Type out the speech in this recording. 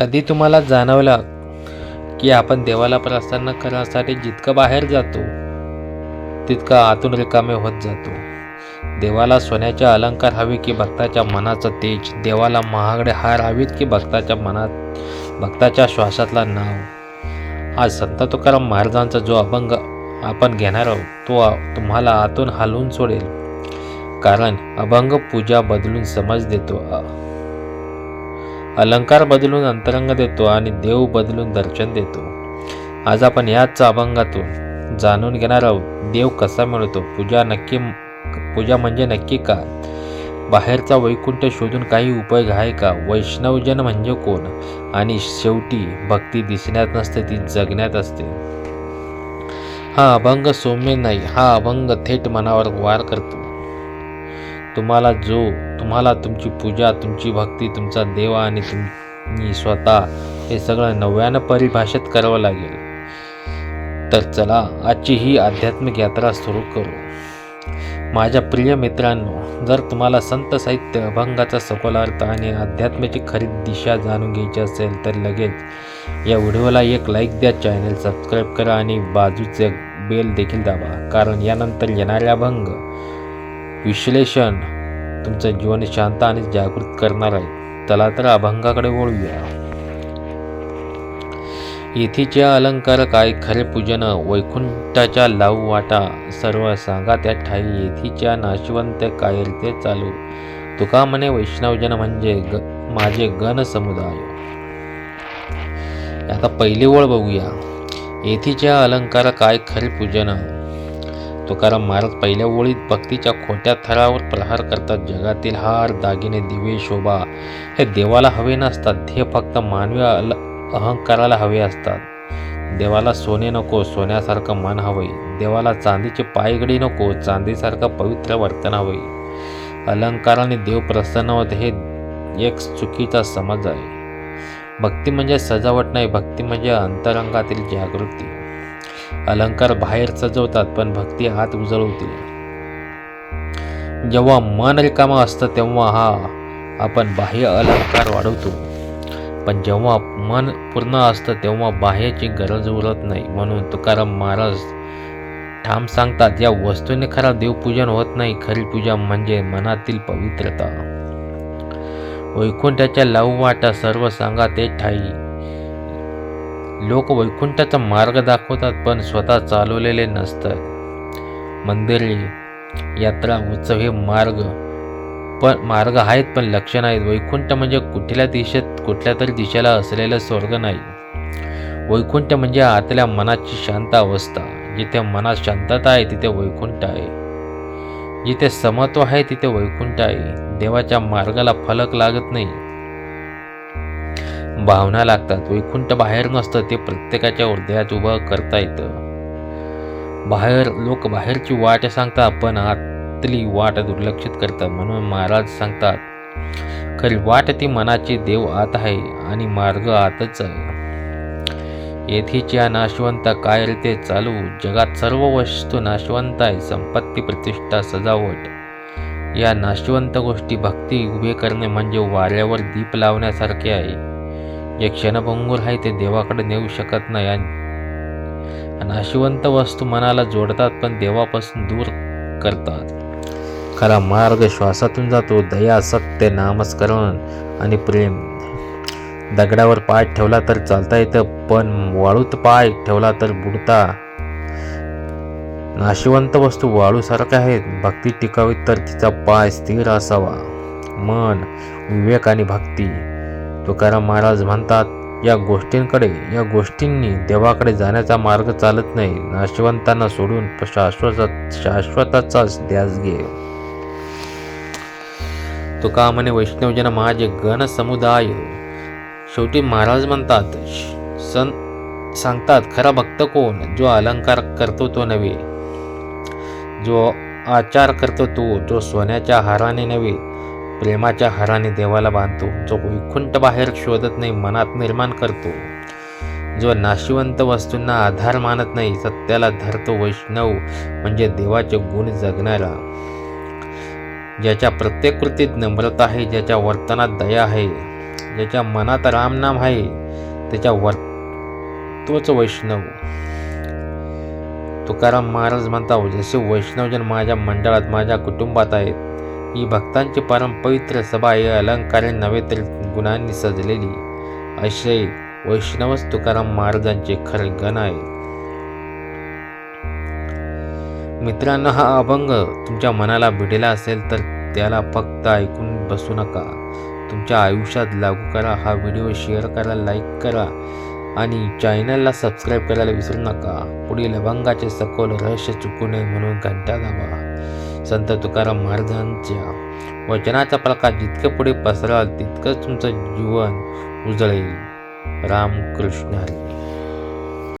कधी तुम्हाला जाणवलं की आपण देवाला प्रसन्न करण्यासाठी जितकं बाहेर जातो तितकं आतून रिकामे होत जातो. देवाला सोन्याचे अलंकार हवे की भक्ताच्या मनाचं तेज देवाला महागडे हार हवीत की भक्ताच्या मनात भक्ताच्या श्वासातला नाव. आज संत तुकाराम महाराजांचा जो अभंग आपण घेणार आहोत तो तुम्हाला आतून हलवून सोडेल. कारण अभंग पूजा बदलून समज देतो. अलंकार बदलून अंतरंग देतो आणि देव बदलून दर्शन देतो. आज आपण याच अभंगातून जाणून घेणार आहोत देव कसा मिळतो पूजा नक्की पूजा म्हणजे नक्की का? बाहेरचा वैकुंठ शोधून काही उपयोग आहे का? वैष्णवजन म्हणजे कोण? आणि शेवटी भक्ती दिसण्यात नसते ती जगण्यात असते. हा अभंग सौम्य नाही हा अभंग थेट मनावर वार करतो. तुम्हाला जो तुम्हाला तुमची पूजा तुमची भक्ती तुमचा देव आणि तुम्ही स्वतः हे सगळं नव्यानं परिभाषित करावं लागेल. तर चला आजची ही आध्यात्मिक यात्रा सुरू करू. माझ्या प्रिय मित्रांनो जर तुम्हाला संत साहित्य अभंगाचा सखोल अर्थ आणि अध्यात्माची खरी दिशा जाणून घ्यायची असेल तर लगेच या व्हिडिओला एक लाईक द्या चॅनल सबस्क्राईब करा आणि बाजूचे बेल देखील दाबा कारण यानंतर येणारे अभंग विश्लेषण तुमचं जीवन शांत आणि जागृत करणार आहे. चला तर अभंगाकडे वळूया. येथीच्या अलंकार काय? खरे पूजन वैकुंठाच्या लावू वाटा सर्व सांगा त्या ठाई. येथीच्या नाशवंत काय रीते चालू. तुका म्हणे वैष्णवजन म्हणजे ग माझे गण समुदाय. आता पहिली ओळ बघूया. येथीच्या अलंकार काय? खरे पूजन तुकाराम महाराज पहिल्या ओळीत भक्तीच्या खोट्या थरावर प्रहार करतात. जगातील हार दागिने दिवे शोभा हे देवाला हवे नसतात. हे फक्त मानवी अल अहंकाराला हवे असतात. देवाला सोने नको सोन्यासारखं मन हवे. देवाला चांदीची पायगडी नको चांदीसारखं पवित्र वर्तन हवे. अलंकाराने देव प्रसन्न होत हे एक चुकीचा समज आहे. भक्ती म्हणजे सजावट नाही भक्ती म्हणजे अंतरंगातील जागृती. अलंकार बाहेर सजवतात पण भक्ती आत उजळवते जेव्हा मन रिकामा असतं तेव्हा हा आपण बाह्य अलंकार वाढवतो. पण जेव्हा मन पूर्ण असतं तेव्हा बाह्याची गरज उरत नाही. म्हणून तुकाराम महाराज ठाम सांगतात या वस्तूने खरा देवपूजन होत नाही. खरी पूजा म्हणजे मनातील पवित्रता. वैकुंठाच्या लावू वाटा सर्व सांगा ते ठाई लोक वैकुंठाचा मार्ग दाखवतात पण स्वतः चालवलेले नसतात. मंदिरे यात्रा उत्सव हे मार्ग पण मार्ग आहेत पण लक्ष नाहीत. वैकुंठ म्हणजे कुठल्या दिशेत कुठल्या तरी दिशेला असलेलं स्वर्ग नाही. वैकुंठ म्हणजे आतल्या मनाची शांत अवस्था. जिथे मनात शांतता आहे तिथे वैकुंठ आहे. जिथे समत्व आहे तिथे वैकुंठ आहे. देवाच्या मार्गाला फलक लागत नाही. भावना लागतात. वैकुंठ बाहेर नसतं ते प्रत्येकाच्या हृदयात उभं करता येतं. बाहेर लोक बाहेरची वाट सांगतात पण आतली वाट दुर्लक्षित करतात. म्हणून महाराज सांगतात खरी वाट ती मनाची देव आत आहे आणि मार्ग आतच आहे. येथीच्या नाशवंत काय रीते चालू? जगात सर्व वस्तू नाशवंत आहे. संपत्ती प्रतिष्ठा सजावट. या नाशवंत गोष्टी भक्ती उभे करणे म्हणजे वाऱ्यावर दीप लावण्यासारखे आहे. जे क्षणभंगूर आहे ते देवाकडे नेऊ शकत नाही. आणि नाशिवंत वस्तू मनाला जोडतात पण देवापासून दूर करतात. खरा मार्ग श्वासातून जातो दया सत्य नामस्करण आणि प्रेम. दगडावर पाय ठेवला तर चालता येतं पण वाळूत पाय ठेवला तर बुडता. नाशिवंत वस्तू वाळूसारख्या आहेत भक्ती टिकावी तर तिचा पाय स्थिर असावा. मन विवेक आणि भक्ती. तुकाराम महाराज म्हणतात या गोष्टींकडे या गोष्टींनी देवाकडे जाण्याचा मार्ग चालत नाही. नाशवंतांना सोडून शाश्वत शाश्वताचाच ध्यास घे. तुका म्हणे वैष्णवजन महाजे गण समुदाय. शेवटी महाराज म्हणतात सं सांगतात खरा भक्त कोण? जो अलंकार करतो तो नव्हे. जो आचार करतो तो जो सोन्याच्या हाराने नव्हे. प्रेमाच्या हाराने देवाला बांधतो. जो वैकुंठ बाहेर शोधत नाही मनात निर्माण करतो. जो नाशिवंत वस्तूंना आधार मानत नाही सत्याला धरतो वैष्णव म्हणजे देवाचे गुण जगणारा. ज्याच्या प्रत्येक कृतीत नम्रता आहे ज्याच्या वर्तनात दया आहे ज्याच्या मनात रामनाम आहे त्याच्या वर तोच वैष्णव. तुकाराम महाराज म्हणता जसे वैष्णवजन माझ्या मंडळात माझ्या कुटुंबात आहेत ही भक्तांची परम पवित्र सभा हे अलंकारे नव्हे तर गुणांनी सजलेली असे वैष्णवच तुकाराम महाराजांचे खरे गण आहे. मित्रांनो हा अभंग तुमच्या मनाला भिडला असेल तर त्याला फक्त ऐकून बसू नका. तुमच्या आयुष्यात लागू करा. हा व्हिडिओ शेअर करा लाईक करा आणि चॅनलला सबस्क्राईब करायला विसरू नका. पुढील अभंगाचे सखोल रहस्य चुकू नये म्हणून घंटा दाबा. संत तुकाराम महाराजांच्या वचनाचा प्रकाश जितके पुढे पसराल तितकंच तुमचं जीवन उजळेल. रामकृष्ण हरी.